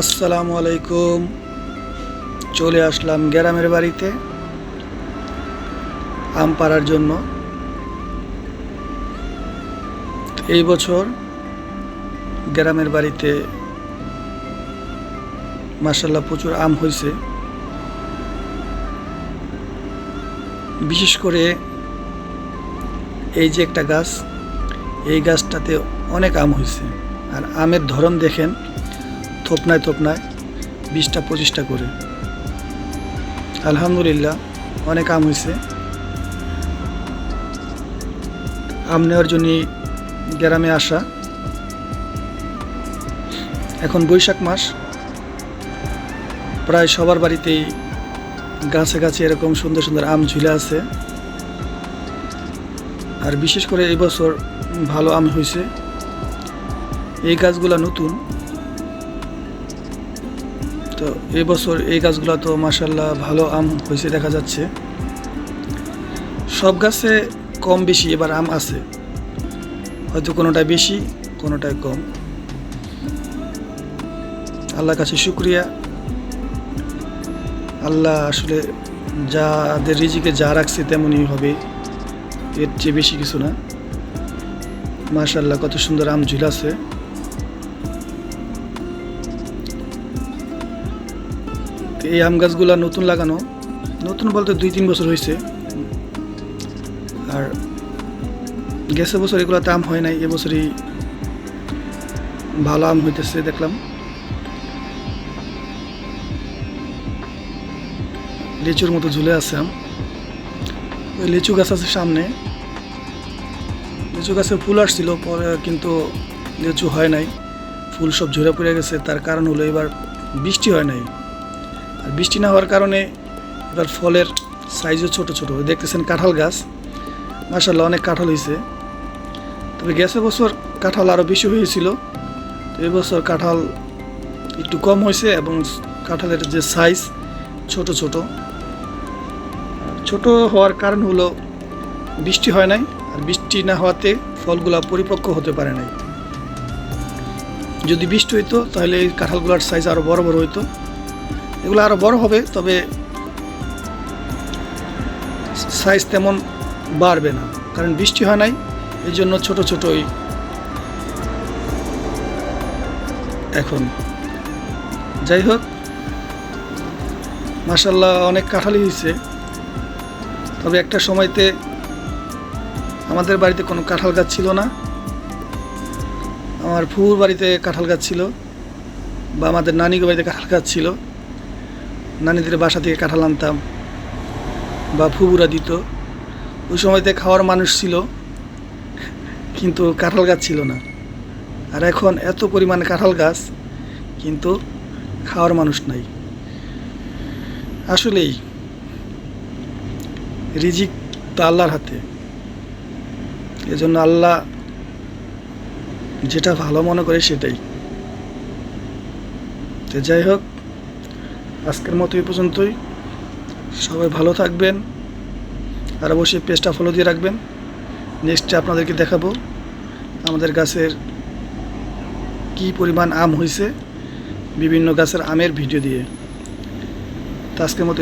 আসসালামু আলাইকুম। চলে আসলাম গ্রামের বাড়িতে আম পাড়ার জন্য। এই বছর গ্রামের বাড়িতে মার্শাল্লাহ প্রচুর আম হয়েছে বিশেষ করে এই যে একটা গাছ, এই গাছটাতে অনেক আম হয়েছে আর আমের ধরন দেখেন থোপনায় থোপনায় বিশটা, পঁচিশটা করে। আলহামদুলিল্লাহ, অনেক আম হয়েছে আম নেওয়ার জন্য গ্রামে আসা। এখন বৈশাখ মাস। প্রায় সবার বাড়িতেই গাছে গাছে এরকম সুন্দর সুন্দর আম ঝুলে আছে। আর বিশেষ করে এই বছর ভালো আম হয়েছে এই গাছগুলা নতুন। তো এবছর এই গাছগুলো তো মাসাল্লাহ ভালো আম হয়েছে, দেখা যাচ্ছে। সব গাছে কম বেশি এবার আম আছে। হয়তো কোনোটায় বেশি, কোনোটায় কম। আল্লাহর কাছে শুক্রিয়া। আল্লাহ আসলে যাদের রিজিকে যা রাখছে তেমনই হবে, এর চেয়ে বেশি কিছু না। মাশাল্লাহ কত সুন্দর আম ঝুলাছে এই আম গাছগুলো নতুন লাগানো। নতুন বলতে দুই, তিন বছর হয়েছে আর গেছে বছর এগুলোতে আম হয় নাই, এবছরই ভালো আম হইতেছে দেখলাম। লিচুর মতো ঝুলে আছে আম। ওই লিচু গাছ আছে সামনে। লিচু গাছে ফুল আসছিল, পরে কিন্তু লিচু হয় নাই। ফুল সব ঝরে পড়ে গেছে, তার কারণ হলো এবার বৃষ্টি হয় নাই। আর বৃষ্টি না হওয়ার কারণে এবার ফলের সাইজও ছোট ছোট। দেখতেছেন কাঁঠাল গাছ। মাসাল্লাহ অনেক কাঁঠাল হয়েছে তবে গেছে বছর কাঁঠাল আরও বেশি হয়েছিল। তো এবছর কাঁঠাল একটু কম হয়েছে এবং কাঁঠালের যে সাইজ ছোট ছোট। ছোট হওয়ার কারণ হলো বৃষ্টি হয় নাই। আর বৃষ্টি না হওয়াতে ফলগুলা পরিপক্ক হতে পারে নাই। যদি বৃষ্টি হইতো তাহলে এই কাঁঠালগুলোর সাইজ আরও বড় বড় হইতো। এগুলো আরও বড় হবে, তবে সাইজ তেমন বাড়বে না। কারণ বৃষ্টি হয় নাই এই জন্য ছোটো ছোটই এখন। যাই হোক মাসাল্লাহ অনেক কাঁঠালি হয়েছে তবে একটা সময়তে আমাদের বাড়িতে কোনো কাঁঠাল গাছ ছিল না। আমার ফুর বাড়িতে কাঁঠাল গাছ ছিল, বা আমাদের নানির বাড়িতে কাঁঠাল গাছ ছিল। নানিদের বাসা থেকে কাঁঠাল আনতাম বা ফুবুরা দিত। ওই সময়তে খাওয়ার মানুষ ছিল, কিন্তু কাঁঠাল গাছ ছিল না। আর এখন এত পরিমাণে কাঁঠাল গাছ, কিন্তু খাওয়ার মানুষ নাই। আসলেই রিজিক তো আল্লাহর হাতে। এজন্য আল্লাহ যেটা ভালো মনে করে সেটাই। তো যাই হোক আজকের মতো এই পর্যন্তই। সবাই ভালো থাকবেন আর অবশ্যই পেজটা ফলো দিয়ে রাখবেন। নেক্সটে আপনাদেরকে দেখাবো আমাদের গাছের কি পরিমাণ আম হয়েছে, বিভিন্ন গাছের আমের ভিডিও দিয়ে। তো আজকের মতো